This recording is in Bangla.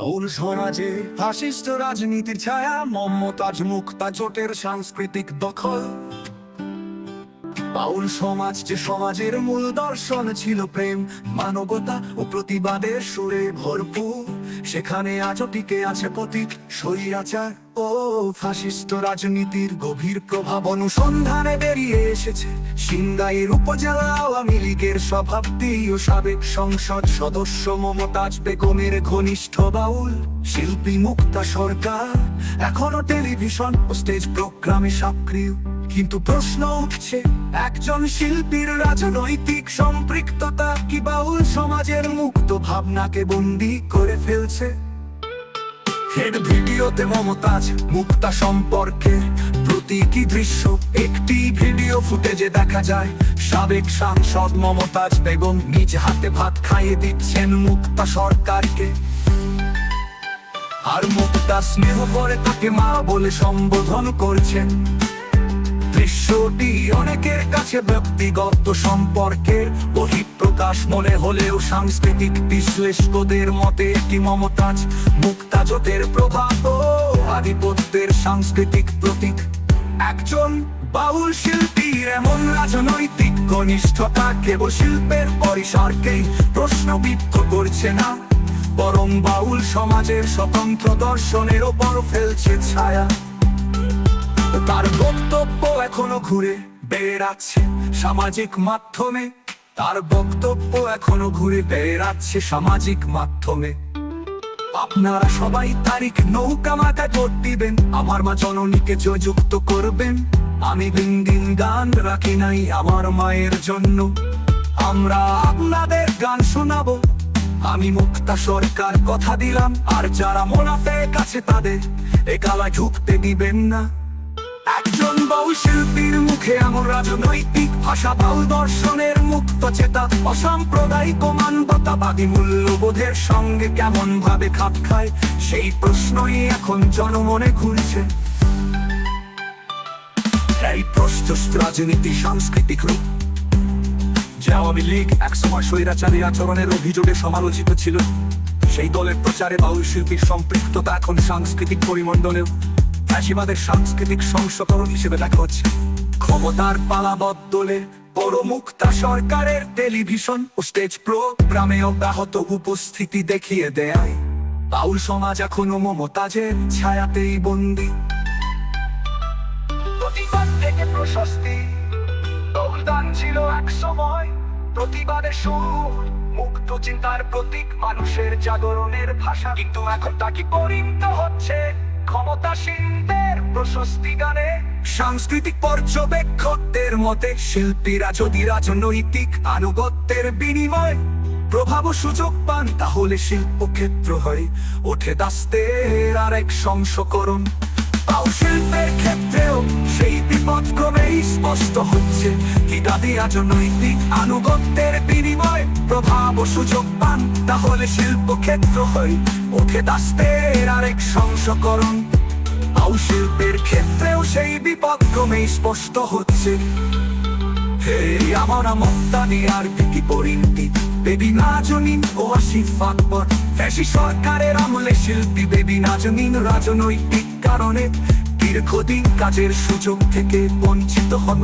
বাউল সমাজে ফাসিস্ট রাজনীতির ছায়া, মমতাজ মুক্তা জোটের সাংস্কৃতিক দখল। বাউল সমাজ যে সমাজের মূল দর্শন ছিল প্রেম, মানবতা ও প্রতিবাদের সুরে ভরপুর। সেখানে আজও টিকে আছে প্রতীক স্বৈরাচার ও ফাসিস্ট রাজনীতির গভীর প্রভাব। অনুসন্ধানে বেরিয়ে এসেছে সিংগাইর উপজেলা আওয়ামী লীগের সভাপতি ও সাবেক সংসদ সদস্য মমতাজ বেগমের ঘনিষ্ঠ বাউল। শিল্পী মুক্তা সরকার, এখনও টেলিভিশন ও স্টেজ প্রোগ্রামে সক্রিয়। কিন্তু প্রশ্ন উঠছে, একজন শিল্পীর রাজনৈতিক সম্পৃক্ততা কি বাউল সমাজের মুক্ত ভাবনাকে বন্দি করে ফেলছে? হেড ভিডিওতে মমতাজ মুক্তা সম্পর্কে প্রতীকী দৃশ্য, একটি ভিডিও ফুটেজে দেখা যায়। সাবেক সাংসদ মমতাজ বেগম নিজ হাতে ভাত খাইয়ে দিচ্ছেন মুক্তা সরকারকে। আর মুক্তা স্নেহ করে তাকে মা বলে সম্বোধন করছেন। দৃশ্যটি অনেকের কাছে ব্যক্তিগত সম্পর্কের বহিঃপ্রকাশ মনে হলেও সাংস্কৃতিক বিশ্লেষকদের মতে এটি মমতাজ, মুক্তাজতের প্রভাব আধিপত্যের সাংস্কৃতিক প্রতীক। একজন বাউল শিল্পীর এমন রাজনৈতিক ঘনিষ্ঠতা কেবল শিল্পের পরিসরকেই প্রশ্নবিদ্ধ করছে না, বরং বাউল সমাজের স্বতন্ত্র দর্শনের ওপর ফেলছে ছায়া। তার বক্তব্য এখনও ঘুরে বেড়াচ্ছে। সামাজিক মাধ্যমে তার বক্তব্য এখনও ঘুরে বেড়াচ্ছে সামাজিক মাধ্যমে। আপনারা সবাই তারিখ নৌকা মাথায় ভোট দিবেন, আমার মা জননীকে জয়যুক্ত করবেন। আমি দিন দিন গান রাখি নাই আমার মায়ের জন্য। আমরা আপনাদের গান শোনাবো। আমি মুক্তা সরকার কথা দিলাম, আর যারা মোনাফে কাছে তাদের একালা ঢুকতে দিবেন না। একজন বাউল শিল্পীর মুখে এমন রাজনৈতিক ভাষা বাউল দর্শনের মুক্ত চেতা, অসাম্প্রদায়িক মানবতাবাদী মূল্যবোধের সঙ্গে কেমন ভাবে খাপ খায়? সেই প্রশ্নই এখন জনমনে ঘুরছে। এই প্রশ্ন রাজনীতি, সাংস্কৃতিক রূপ। আওয়ামী লীগ একসময় স্বৈরাচারী আচরণের অভিযোগে সমালোচিত ছিল। সেই দলের প্রচারে বাউল শিল্পীর সম্পৃক্ততা এখন সাংস্কৃতিক পরিমণ্ডলেও। ফ্যাসিবাদের সাংস্কৃতিক সংস্করণ হিসেবে দেখা হচ্ছে। ক্ষমতার পালা বদলে পরমুক্তা সরকারের টেলিভিশন ও স্টেজ প্রোগ্রামে অব্যাহত উপস্থিতি দেখিয়ে দেয়। বাউল সমাজ এখনও মমতাজের ছায়াতেই বন্দী। প্রতিবাদ থেকে প্রশস্তি। দৌলদান ছিল এক সময়। প্রতিবাদের সুর, মুক্ত চিন্তার প্রতীক মানুষের জাগরণের ভাষা। কিন্তু এখন তা কি পরিণত হচ্ছে? ক্ষমতাসীনদের প্রশস্তি সাংস্কৃতিক পর্যবেক্ষকদের মতে শিল্পীরা যদি রাজনৈতিক আনুগত্যের বিনিময় প্রভাব সুযোগ পান, তাহলে শিল্পক্ষেত্র হয় ওঠে দাস্তের আরেক সংস্করণ বাউ শিল্পের ক্ষেত্রেও সেই বিপদ ক্রমেই স্পষ্ট হচ্ছে, কি রাজনৈতিক আনুগত্যের বিনিময়। প্রভাব ও সুযোগ পান, তাহলে ওঠে দাস্তের আরেক শিল্পের ক্ষেত্রেও সেই বিপদ ক্রমেই স্পষ্ট হচ্ছে। আমার আর কি পরিণতি? বেবি নাজনীন ও আসিফ আকবর। ফ্যাসি সরকারের আমলে শিল্পী বেবি নাজনীন রাজনৈতিক কারণে দীর্ঘদিন কাজের সুযোগ থেকে বঞ্চিত হন